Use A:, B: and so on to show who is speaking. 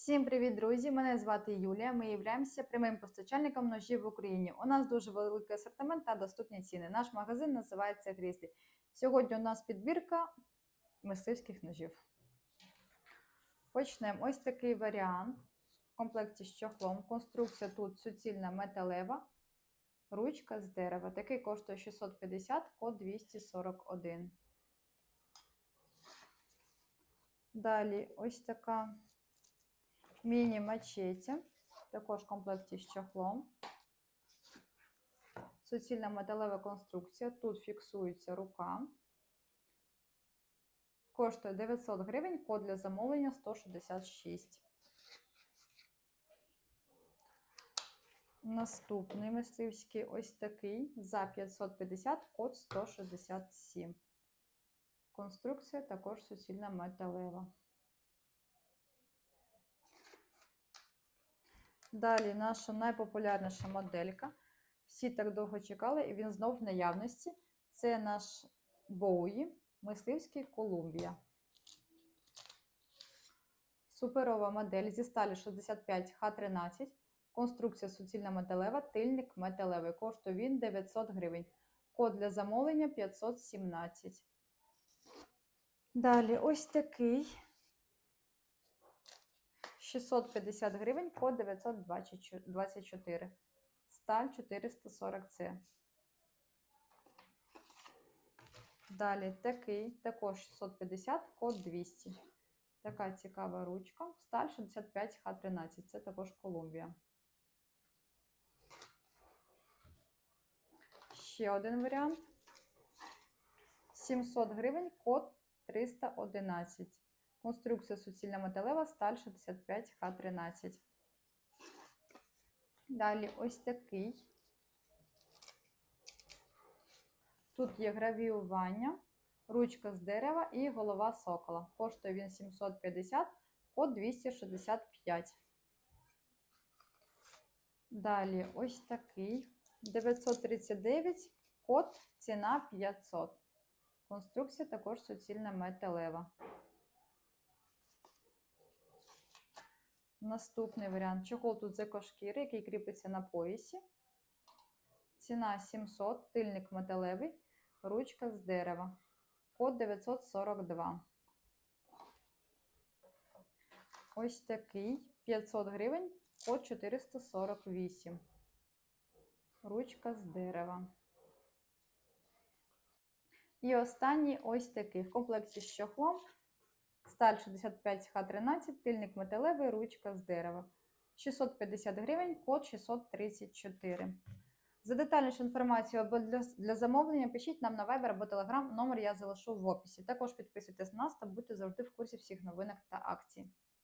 A: Всім привіт, друзі! Мене звати Юлія. Ми являємося прямим постачальником ножів в Україні. У нас дуже великий асортимент та доступні ціни. Наш магазин називається Грізлі. Сьогодні у нас підбірка мисливських ножів. Почнемо ось такий варіант в комплекті з чохлом. Конструкція тут суцільна металева, ручка з дерева. Такий коштує 650, код 241. Далі ось така міні-мачеті, також в комплекті з чохлом. Суцільна металева конструкція. Тут фіксується рука. Коштує 900 гривень, код для замовлення 166. Наступний мисливський ось такий за 550, код 167. Конструкція також суцільна металева. Далі наша найпопулярніша моделька. Всі так довго чекали, і він знов в наявності. Це наш Боуї, мисливський Колумбія. Суперова модель зі сталі 65 Х13. Конструкція суцільна металева, тильник металевий. Коштує він 900 гривень. Код для замовлення 517. Далі ось такий 650 гривень по 924. Сталь 440С. Далі такий, також 650, код 200. Така цікава ручка. Сталь 65 Х13. Це також Колумбія. Ще один варіант. 700 гривень, код 311. Конструкція суцільна металева, сталь 65 Х13. Далі ось такий. Тут є гравіювання, ручка з дерева і голова сокола. Коштує він 750, код 265. Далі ось такий. 939, код, ціна 500. Конструкція також суцільна металева. Наступний варіант. Чохол тут з екошкіри, який кріпиться на поясі. Ціна 700, тильник металевий, ручка з дерева. Код 942. Ось такий 500 гривень, код 448. Ручка з дерева. І останній ось такий в комплекті з чохлом. Сталь 65 Х13, тильник металевий, ручка з дерева. 650 гривень, код 634. За детальнішу інформацію або для, для замовлення пишіть нам на Viber або Telegram, номер я залишу в описі. Також підписуйтесь на нас та будьте завжди в курсі всіх новинок та акцій.